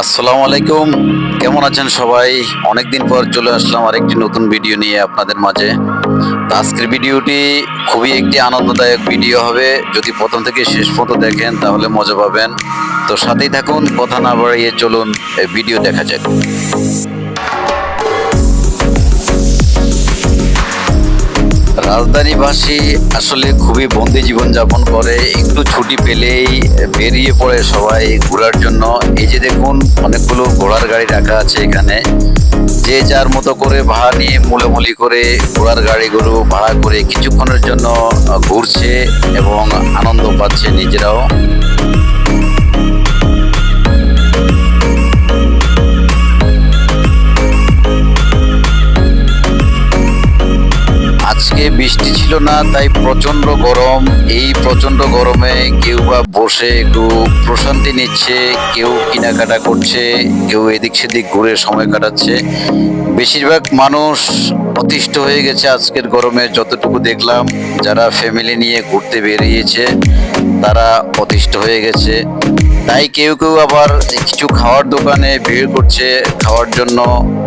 আসসালামু আলাইকুম। কেমন আছেন সবাই? অনেকদিন পর চলে আসলাম আরেকটি নতুন ভিডিও নিয়ে আপনাদের মাঝে। আজকের ভিডিওটি খুবই একটি আনন্দদায়ক ভিডিও হবে। যদি প্রথম থেকে শেষ পর্যন্ত দেখেন, তাহলে মজা পাবেন। তো সাথেই থাকুন, কথা না বাড়িয়ে চলুন ভিডিও দেখা যাক। রাজধানীবাসী আসলে খুবই বন্দি জীবন যাপন করে। একটু ছুটি পেলেই বেরিয়ে পড়ে সবাই ঘোরার জন্য। এই যে দেখুন, অনেকগুলো ঘোড়ার গাড়ি রাখা আছে এখানে। যে যার মতো করে ভাড়া নিয়ে মুলেমুলি করে ঘোড়ার গাড়িগুলো ভাড়া করে কিছুক্ষণের জন্য ঘুরছে এবং আনন্দ পাচ্ছে নিজেরাও। বৃষ্টি ছিল না, তাই প্রচণ্ড গরম। এই প্রচণ্ড গরমে কেউ বা বসে একটু প্রশান্তি নিচ্ছে, কেউ কেনাকাটা করছে, কেউ এদিক সেদিক ঘুরে সময় কাটাচ্ছে। বেশিরভাগ মানুষ অতিষ্ঠ হয়ে গেছে আজকের গরমে, যতটুকু দেখলাম। যারা ফ্যামিলি নিয়ে ঘুরতে বেরিয়েছে, তারা অতিষ্ঠ হয়ে গেছে। তাই কেউ কেউ আবার কিছু খাওয়ার দোকানে ভিড় করছে খাওয়ার জন্য।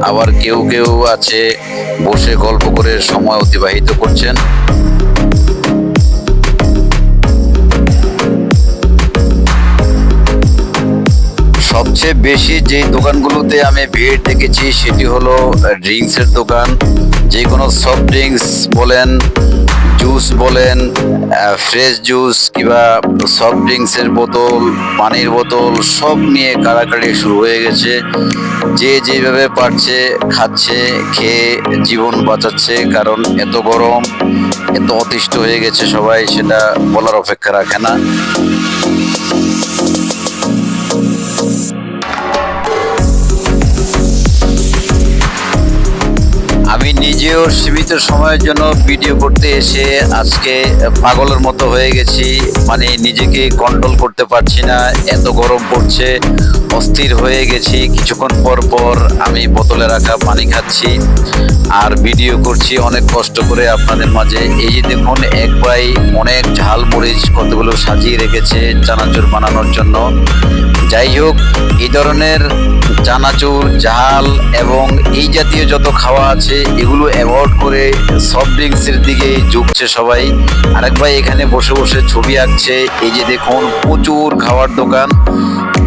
আবার কেউ কেউ আছে বসে গল্প করে সময় অতিবাহিত করছেন। সবচেয়ে বেশি যে দোকানগুলোতে আমি ভিড় দেখেছি সেটি হলো ড্রিঙ্কসের দোকান। যে কোনো সফট ড্রিঙ্কস বলেন জুস বলেন ফ্রেশ জুস কিংবা সফট ড্রিঙ্কসের বোতল, পানির বোতল, সব নিয়ে কাড়াকাড়ি শুরু হয়ে গেছে। যে যেভাবে পারছে, খাচ্ছে, খেয়ে জীবন বাঁচাচ্ছে, কারণ এত গরম, এত অতিষ্ঠ হয়ে গেছে সবাই, সেটা বলার অপেক্ষা রাখে না। নিজেও সীমিত সময়ের জন্য ভিডিও করতে এসে আজকে পাগলের মতো হয়ে গেছি। মানে নিজেকে কন্ট্রোল করতে পারছি না, এত গরম পড়ছে, অস্থির হয়ে গেছি। কিছুক্ষণ পর পর আমি বোতলে রাখা পানি খাচ্ছি আর ভিডিও করছি অনেক কষ্ট করে আপনাদের মাঝে। এই যে দেখুন, এক ভাই অনেক ঝাল মরিচ কতগুলো সাজিয়ে রেখেছে চানাচুর বানানোর জন্য। যাই হোক, এই ধরনের চানাচুর ঝাল এবং এই জাতীয় যত খাওয়া আছে, এগুলো অ্যাভয়েড করে সফট ড্রিঙ্কসের দিকে ঝুঁকছে সবাই। আরেক ভাই এখানে বসে বসে ছবি আঁকছে। এই যে দেখুন, প্রচুর খাওয়ার দোকান,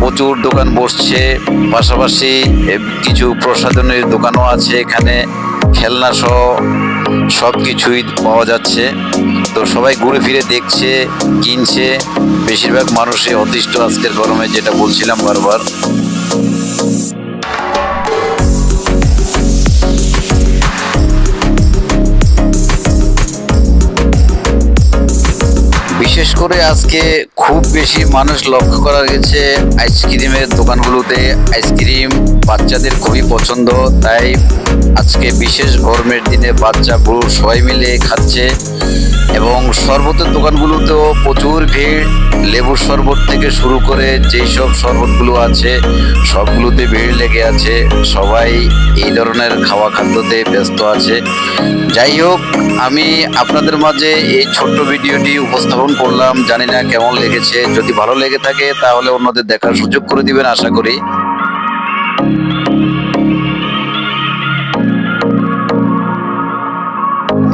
প্রচুর দোকান বসছে। পাশাপাশি কিছু প্রসাধনের দোকানও আছে এখানে, খেলনা সহ সব কিছুই পাওয়া যাচ্ছে। তো সবাই ঘুরে ফিরে দেখছে, কিনছে। বেশিরভাগ মানুষই অতিষ্ঠ আজকের গরমে, যেটা বলছিলাম বারবার। বিশেষ করে আজকে খুব বেশি মানুষ লক্ষ্য করা গেছে আইসক্রিমের দোকানগুলোতে আইসক্রিম বাচ্চাদের খুবই পছন্দ, তাই আজকে বিশেষ গরমের দিনে বাচ্চা বুড়ো সবাই মিলে খাচ্ছে। এবং শরবতের দোকানগুলোতেও প্রচুর ভিড়। লেবুর শরবত থেকে শুরু করে যেই সব শরবতগুলো আছে, সবগুলোতে ভিড় লেগে আছে। সবাই এই ধরনের খাওয়া খাদ্যতে ব্যস্ত আছে। যাই হোক, আমি আপনাদের মাঝে এই ছোট্ট ভিডিওটি উপস্থাপন করলাম। জানি না কেমন লেগেছে। যদি ভালো লেগে থাকে, তাহলে অন্যদের দেখার সুযোগ করে দিবেন, আশা করি।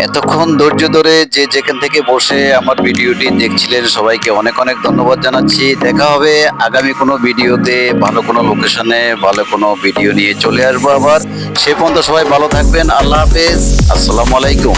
এতক্ষণ ধৈর্য ধরে যে যেখান থেকে বসে আমার ভিডিওটি দেখছিলেন, সবাইকে অনেক অনেক ধন্যবাদ জানাচ্ছি। দেখা হবে আগামী কোনো ভিডিওতে। ভালো কোনো লোকেশনে ভালো কোনো ভিডিও নিয়ে চলে আসব আবার। সে পর্যন্ত সবাই ভালো থাকবেন। আল্লাহ হাফেজ। আসসালামু আলাইকুম।